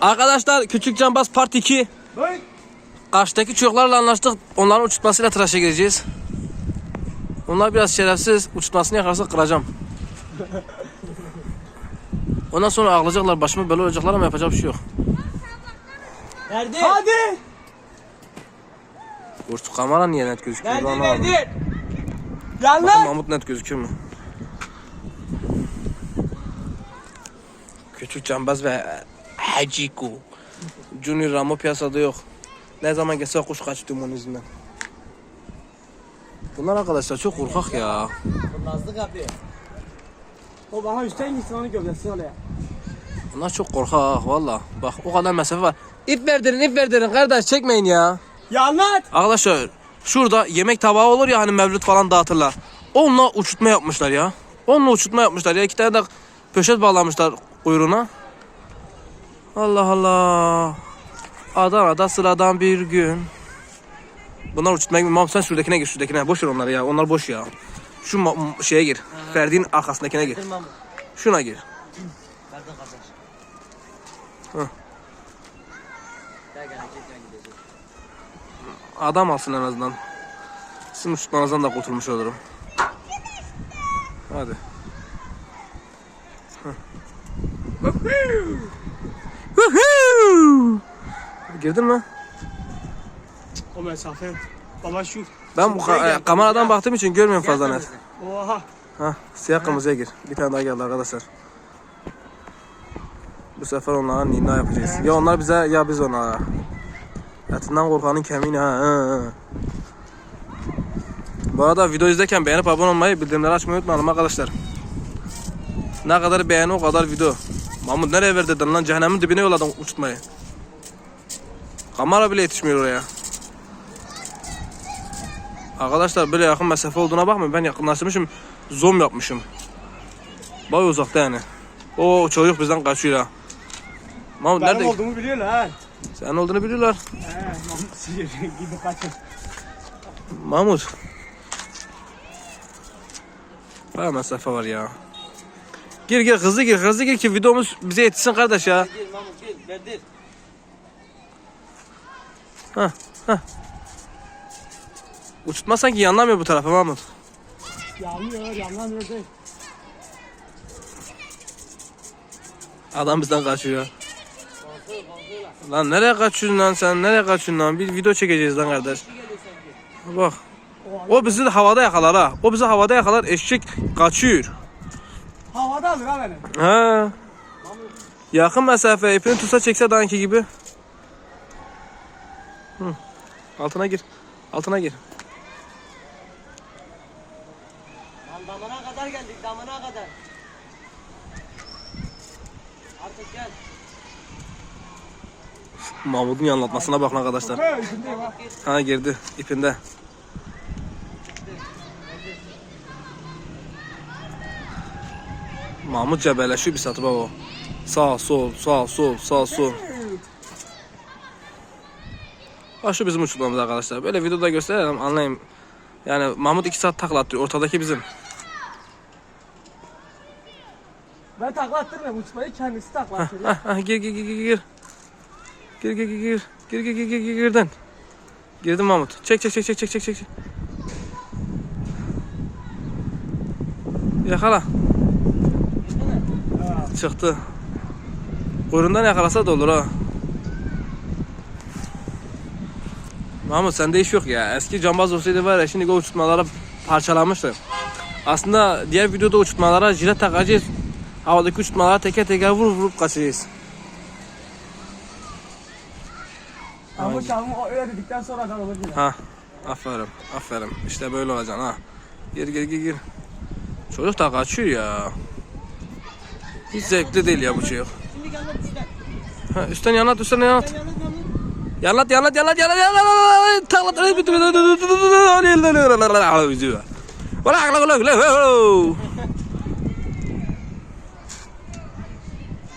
Arkadaşlar Küçük Cambaz Part 2. Karşıdaki çocuklarla anlaştık. Onların uçurtmasıyla tıraşa gireceğiz. Onlar biraz şerefsiz. Uçurtmasını yakarsa kıracağım. Ondan sonra ağlayacaklar. Başıma bela olacaklar ama yapacak bir şey yok. Verdi. Hadi. Burç kamera niye net gözüküyor? Verdi Ben anlamadım. verdi. Bakın Yanlar. Mahmut net gözüküyor mu? Küçük Cambaz ve Haciko. Junior Ramo piyasada yok. Ne zaman gelse kuş kaçtı onun yüzünden. Bunlar arkadaşlar çok korkak ya. Nazlı kapıyor. O bana üstten gitsin onu gövdesi oraya. Bunlar çok korkak valla. Bak o kadar mesafe var. İp verdirin ip verdirin kardeş çekmeyin ya. Yanlar. Arkadaşlar şurada yemek tabağı olur ya hani mevlüt falan dağıtırlar. Onunla uçurtma yapmışlar ya. Onunla uçurtma yapmışlar ya. İki tane de poşet bağlamışlar kuyruğuna. Allah Allah. Adana'da sıradan bir gün. Bunlar uçurtmaya gibi. Mahmut sen şuradakine gir şuradakine. Boş ver onları ya. Onlar boş ya. Şu ma- şeye gir. Ferdi'nin arkasındakine gir. Şuna gir. Kardeş. Hı. Adam alsın en azından. Sizin uçurtmanızdan da kurtulmuş olurum. Hadi. Heh. Girdin mi? O mesafe. Baba şu. Ben bu ka- e, kameradan baktığım için görmüyorum fazla net. Oha. Ha, siyah kırmızıya gir. Bir tane daha geldi arkadaşlar. Bu sefer onlara nina yapacağız. Ya onlar bize ya biz onlara. Etinden korkanın kemiğini ha. ha, ha. Bu arada video izlerken beğenip abone olmayı, bildirimleri açmayı unutmayalım arkadaşlar. Ne kadar beğeni o kadar video. Mahmut nereye verdin lan? Cehennemin dibine yolladın uçurtmayı. Kamera bile yetişmiyor oraya. Arkadaşlar böyle yakın mesafe olduğuna bakmayın. Ben yakınlaştırmışım. Zoom yapmışım. Baya uzakta yani. O çocuk bizden kaçıyor ha. Mahmut Benim nerede? olduğumu biliyorlar ha. Sen olduğunu biliyorlar. He. Mahmut sihir gibi kaçın. Mahmut. Baya mesafe var ya. Gir gir hızlı gir hızlı gir ki videomuz bize yetişsin kardeş ya. Gel Mahmut gel verdi. Uçutma sanki yanlamıyor bu tarafa Mahmut. Yanmıyor. Yanlamıyor değil. Adam bizden kaçıyor. Lan nereye kaçıyorsun lan sen? Nereye kaçıyorsun lan? Bir video çekeceğiz lan kardeş. Bak. O bizi havada yakalar ha. O bizi havada yakalar. Eşek kaçıyor. Havada alır ha beni. Ha. Yakın mesafe ipini tutsa çekse danki gibi. Hı. Altına gir. Altına gir. Lan damına kadar geldik damına kadar. Artık gel. Mahmut'un anlatmasına bakın arkadaşlar. He. Üstündeyim ha. Ha girdi ipinde. Mahmut cebelleşiyor bir satı baba. Sağ sol sağ sol sağ sol. Ha şu bizim uçurtmamız arkadaşlar. Böyle videoda gösterelim anlayayım. Yani Mahmut iki saat takla atıyor. Ortadaki bizim. Ben takla attırmıyorum. Uçmayı kendisi takla attırıyor. Hah, hah, gir gir gir gir gir. Gir gir gir gir. Gir gir gir gir gir girdin. Girdin Mahmut. Çek çek çek çek çek çek çek. Yakala. Çıktı. Kuyruğundan yakalasa da olur ha. Mahmut sende iş yok ya. Eski cambaz olsaydı var ya şimdi o uçurtmaları parçalamıştı. Aslında diğer videoda uçurtmalara jilet takacağız. Havadaki uçurtmalara teker teker vurup vurup kaçacağız. Ama şahım o öyle dedikten sonra da olur yine. Ha. Aferin. Aferin. İşte böyle olacaksın ha. Gir gir gir gir. Çocuk da kaçıyor ya. Hiç zevkli değil ya bu çocuk. Lan üstten. Ha, üstten yanat üstten yanat. Yanlat yanlat yanlat yanlat yanlat. Taklat.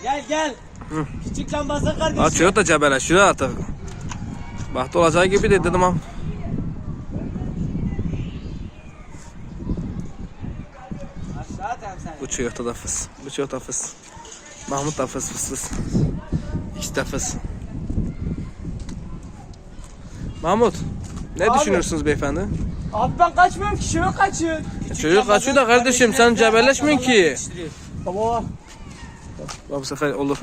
Gel gel. Küçük lambası kardeşim. Çocuk da cebeleşiyor artık. Bahtı olacağı gibi de dedim ama. Çocukta da fıs. Bu çocukta fıs. Mahmut da fıs fıs fıs. İkisi de fıs. Mahmut. Ne Abi. düşünüyorsunuz beyefendi? Abi ben kaçmıyorum ki çocuk kaçıyor. Çocuk kaçıyor da kardeşim sen cebelleşmiyorsun ki. Baba. Bak bu sefer olur.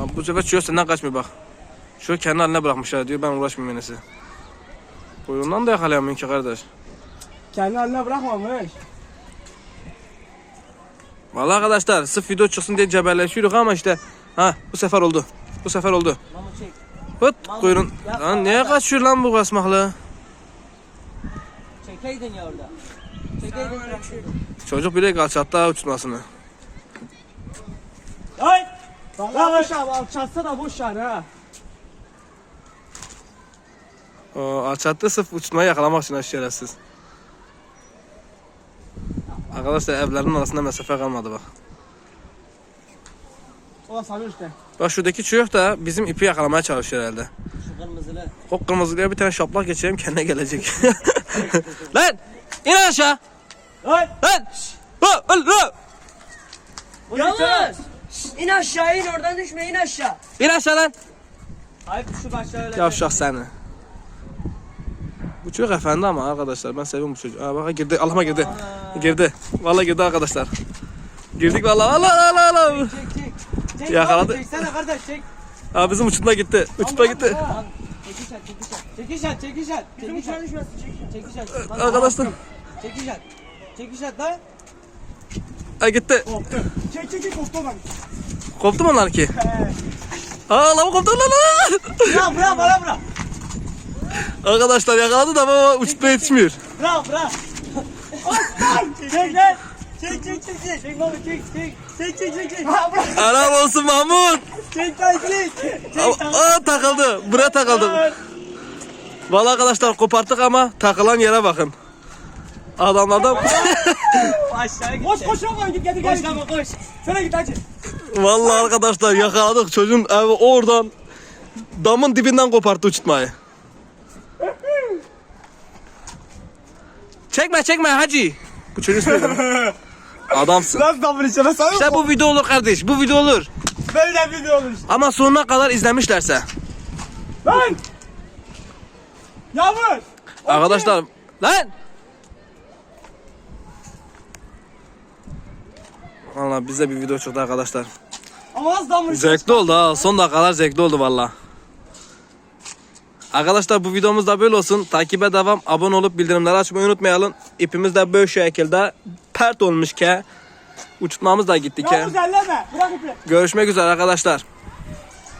Abi bu sefer çiyor senden kaçmıyor bak. Şu kendi haline bırakmışlar diyor ben uğraşmayayım yenisi. Kuyruğundan da yakalayamıyorsun ki kardeş. Kendi haline bırakmamış. Vallahi arkadaşlar sırf video çıksın diye cebelleşiyoruz ama işte ha bu sefer oldu. Bu sefer oldu. Mahmut çek. Hıt kuyruğun. Lan niye kaçıyor lan bu kasmaklı? Çekeydin ya orada. Çekeydin. Çocuk bile kalçattı uçmasını. Ay. Valla boş abi alçatsa da boş yani ha. O alçattı sırf uçmayı yakalamak için şerefsiz. Arkadaşlar evlerin arasında mesafe kalmadı bak. O da sanıyor işte. Bak şuradaki çocuk da bizim ipi yakalamaya çalışıyor herhalde. Şu kırmızılı. O kırmızılıya bir tane şaplak geçireyim kendine gelecek. lan! İn aşağı! Lan! Ha, lan, lan! Yavuz! İn aşağı in oradan düşme in aşağı. İn aşağı lan! Ay şu başta öyle. Yavşak seni. Bu çocuk efendi ama arkadaşlar ben seviyorum bu çocuğu. Aa bak girdi Allah'ıma girdi. Girdi. Vallahi girdi arkadaşlar. Girdik vallahi. Allah Allah Allah. Çek Yakaladı. Mahmut, Çeksene kardeş çek. Aa bizim uçurtma gitti. Uçurtma gitti. Çekiş at çekiş at. Çekiş at çekiş at. Çekiş at. düşmesin çekiş at. Çekiş at. Lan, Arkadaşlar. Çekiş at. Çekiş at lan. Aa gitti. Koptu. Çek çek çek koptu lan. Koptu mu onlar ki? Aa lan koptu lan lan. Bırak bırak bana bırak. Arkadaşlar yakaladı da ama uçurtma yetişmiyor. Bırak bırak. Aslan. Çek lan. Çek çek çek çek. Çek Mahmut çek çek. Çek çek çek çek. Aram olsun Mahmut. Çek lan çek. Çek Aa, aa, takıldı. Buraya takıldı. Vallahi arkadaşlar koparttık ama takılan yere bakın. Adamlardan Aşağı git. Koş koş oğlum git gel gel. Koş lan koş. Sana git hadi. Vallahi arkadaşlar yakaladık çocuğun evi oradan damın dibinden koparttı uçurtmayı. çekme çekme hacı. Bu çocuğun ismi? Adamsın. Nasıl bunu içine sarıyor İşte bu video olur kardeş bu video olur. Böyle video olur işte. Ama sonuna kadar izlemişlerse. Lan. Yavuz. Arkadaşlar lan. Valla bize bir video çıktı arkadaşlar. Ama az dammış. Zevkli oldu ha. Son dakikalar zevkli oldu valla. Arkadaşlar bu videomuz da böyle olsun. Takibe devam. Abone olup bildirimleri açmayı unutmayalım. İpimiz de böyle şekilde pert olmuş ki. Uçurtmamız da gitti ki. Görüşmek üzere arkadaşlar.